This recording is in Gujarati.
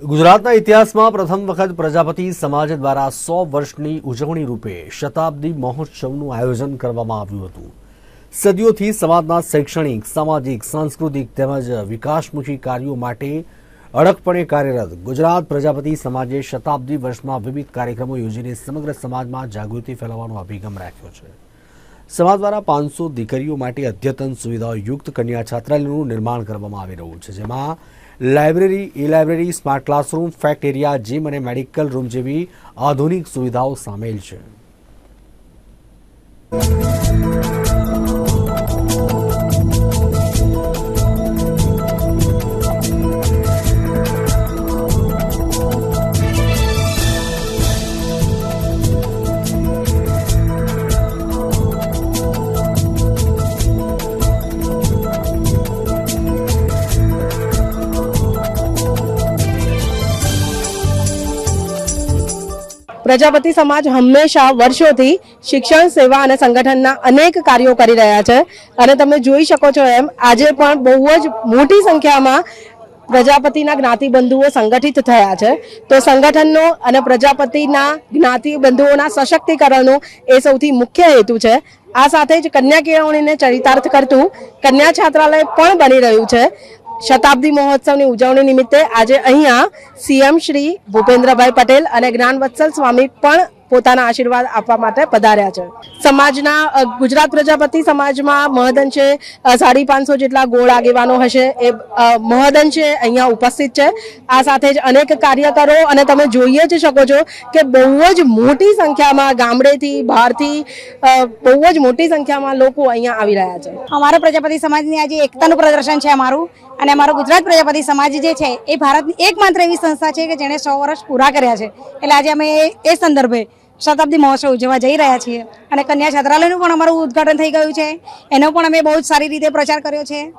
ગુજરાતના ઇતિહાસમાં પ્રથમ વખત પ્રજાપતિ સમાજ દ્વારા સો વર્ષની ઉજવણી રૂપે શતાબ્દી મહોત્સવનું આયોજન કરવામાં આવ્યું હતું. સદીઓથી સમાજના શૈક્ષણિક, સામાજિક, સાંસ્કૃતિક તેમજ વિકાસમુખી કાર્યો માટે અડગપણે કાર્યરત ગુજરાત પ્રજાપતિ સમાજે શતાબ્દી વર્ષમાં વિવિધ કાર્યક્રમો યોજીને સમગ્ર સમાજમાં જાગૃતિ ફેલાવવાનો અભિગમ રાખ્યો છે. સમાજ દ્વારા પાંચસો દીકરીઓ માટે અદ્યતન સુવિધાઓ યુક્ત કન્યા છાત્રાલયનું નિર્માણ કરવામાં આવી રહ્યું છે, જેમાં library e library smart classroom, fact area, gym અને મેડિકલ રૂમ જેવી આધુનિક સુવિધાઓ સામેલ છે. પ્રજાપતિ સમાજ હંમેશા વર્ષોથી શિક્ષણ, સેવા અને સંગઠનના અનેક કાર્યો કરી રહ્યા છે. અને તમે જોઈ શકો છો એમ, આજે પણ બહુ જ મોટી સંખ્યામાં પ્રજાપતિના જ્ઞાતિબંધુઓ સંગઠિત થયા છે. તો સંગઠનનો અને પ્રજાપતિના જ્ઞાતિબંધુઓના સશક્તિકરણનો એ સૌથી મુખ્ય હેતુ છે. આ સાથે જ કન્યા કેળવણીને ચરિતાર્થ કરતું કન્યા છાત્રાલય પણ બની રહ્યું છે. શતાબ્દી મહોત્સવની ઉજવણી નિમિત્તે આજે અહીંયા સીએમ શ્રી ભૂપેન્દ્રભાઈ પટેલ અને જ્ઞાનવત્સલ સ્વામી પણ પોતાના આશીર્વાદ આપવા માટે પધાર્યા છે. સમાજના ગુજરાત પ્રજાપતિ સમાજમાં મહદન છે. સાડી પાંચસો જેટલા ગોળ આગેવાનો હશે. એ અ, મહદઅંશે અહીંયા ઉપસ્થિત છે. આ સાથે જ અનેક કાર્યકરો અને તમે જોઈએ જ શકો છો કે બહુ જ મોટી સંખ્યામાં ગામડેથી બહારથી બહુ જ મોટી સંખ્યામાં લોકો અહીંયા આવી રહ્યા છે. અમારા પ્રજાપતિ સમાજની આજે એકતાનું પ્રદર્શન છે અમારું અને અમારો ગુજરાત પ્રજાપતિ સમાજ જે છે એ ભારતની એકમાત્ર એવી સંસ્થા છે કે જેણે સો વર્ષ પૂરા કર્યા છે. એટલે આજે અમે એ સંદર્ભે શતાબ્દી મહોત્સવ ઉજવવા જઈ રહ્યા છીએ. અને કન્યા છાત્રાલયનું પણ અમારું ઉદ્ઘાટન થઈ ગયું છે. એનો પણ અમે બહુ જ સારી રીતે પ્રચાર કર્યો છે.